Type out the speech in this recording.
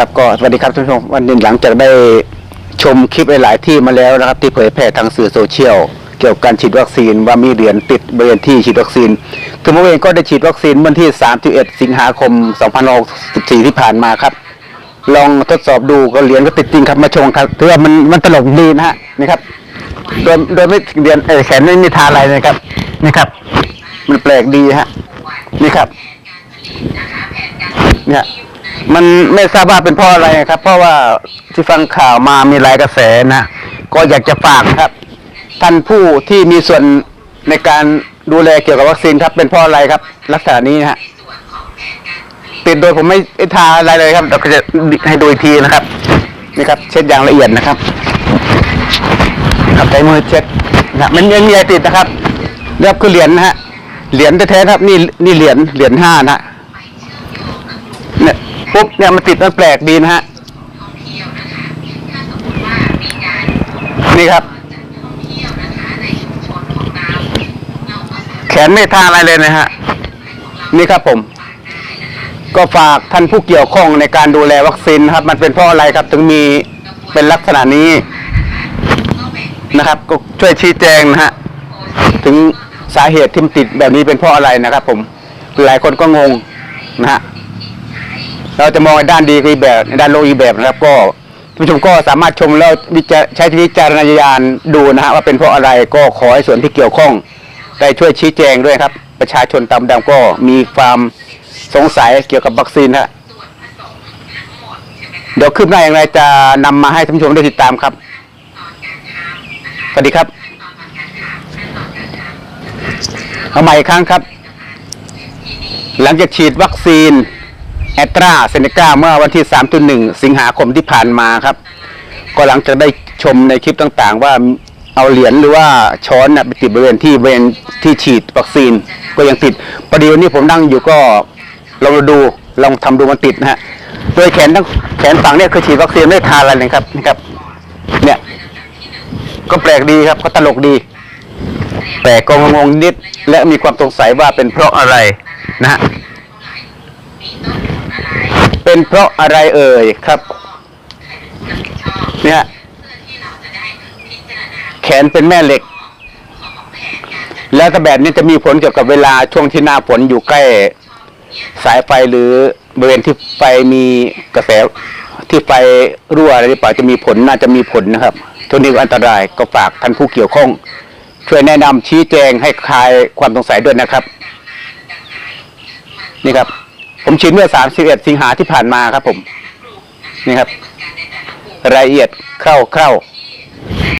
ครับก็สวัสดีครับท่านผู้ชมวันนี้หลังจากได้ชมคลิปหลาย ๆ ที่มาแล้วนะครับ ที่เผยแพร่ทางสื่อโซเชียลเกี่ยวกับการฉีดวัคซีนว่ามีเหรียญติดบริเวณที่ฉีดวัคซีนคือผมเองก็ได้ฉีดวัคซีนเมื่อที่ 31 สิงหาคม2564 ที่ผ่านมาครับ ลองทดสอบดูก็เหรียญก็ติดจริงครับมาชงครับถือว่ามันมันตลกดีนะฮะนี่ครับโดยโดยไม่เหรียญเอ่อแขนไม่มีทาอะไรนะครับนี่ครับ มันแปลกดีฮะนี่ครับเนี่ย มันไม่ทราบว่าเป็นเพราะอะไรครับ เพราะว่าที่ฟังข่าวมามีหลายกระแสนะก็อยากจะฝากครับ ท่านผู้ที่มีส่วนในการดูแลเกี่ยวกับวัคซีนครับ เป็นเพราะอะไรครับ ลักษณะนี้นะฮะติดโดยผมไม่ไม่ทาอะไรเลยครับเดี๋ยวก็จะให้ดูอีกทีนะครับนี่ครับ เช็ดอย่างละเอียดนะครับครับใช้มือเช็ดนะมันยังมีอะไรติดนะครับเรียบคือเหรียญนะฮะเหรียญแท้ๆครับ นี่นี่เหรียญเหรียญห้านะ ปุ๊บเนี่ยมันติดมันแปลกดีนะฮะนี่ครับ แขนไม่ท่าอะไรเลยนะฮะ นี่ครับผม ก็ฝากท่านผู้เกี่ยวข้องในการดูแลวัคซีนครับ มันเป็นเพราะอะไรครับ ถึงมีเป็นลักษณะนี้นะครับ ก็ช่วยชี้แจงนะฮะ ถึงสาเหตุที่มันติดแบบนี้เป็นเพราะอะไรนะครับ ผม หลายคนก็งงนะฮะ เราจะมองในด้านดีอีแบบในด้านโลกอีกแบบนะครับ ก็ผู้ชมก็สามารถชมแล้ววิจารใช้วิจารณญาณดูนะฮะว่าเป็นเพราะอะไรก็ขอให้ส่วนที่เกี่ยวข้องได้ช่วยชี้แจงด้วยครับ ประชาชนตามดำก็มีความสงสัยเกี่ยวกับวัคซีนฮะเดี๋ยวคืบหน้าอย่างไรจะนำมาให้ท่านผู้ชมได้ติดตามครับสวัสดีครับ เอาใหม่อีกครั้งครับ หลังจากฉีดวัคซีน อตราเซเนกาเมื่อวันที่ 3.1 สิงหาคมที่ผ่านมาครับ ก็หลังจากได้ชมในคลิปต่างๆ ว่าเอาเหรียญหรือว่าช้อนน่ะไปติดบริเวณที่บริเวณที่ฉีดวัคซีน ก็ยังติดประเดี๋ยวนี้ผมนั่งอยู่ก็ลองดูลองทำดูมันติดนะฮะโดยแขนทั้งแขนฝั่งเนี่ยคือฉีดวัคซีนไม่ทาอะไรเลยครับนี่ครับ เนี่ย ก็แปลกดีครับก็ตลกดี แต่ก็งงนิดและมีความสงสัยว่าเป็นเพราะอะไรนะฮะ เป็นเพราะอะไรเอ่ยครับเนี่ยแขนเป็นแม่เหล็ก แล้วถ้าแบบนี้จะมีผลเกี่ยวกับเวลาช่วงที่หน้าฝนอยู่ใกล้ สายไฟหรือบริเวณที่ไฟมีกระแสที่ไฟรั่วอะไรหรือเปล่าจะมีผลน่าจะมีผลนะครับช่วงนี้อันตรายก็ฝากท่านผู้เกี่ยวข้อง ช่วยแนะนำชี้แจงให้คลายความสงสัยด้วยนะครับ นี่ครับ ผมฉีดเมื่อ 31 สิงหาที่ผ่านมาครับผม นี่ครับ รายละเอียดเข้าเข้าๆ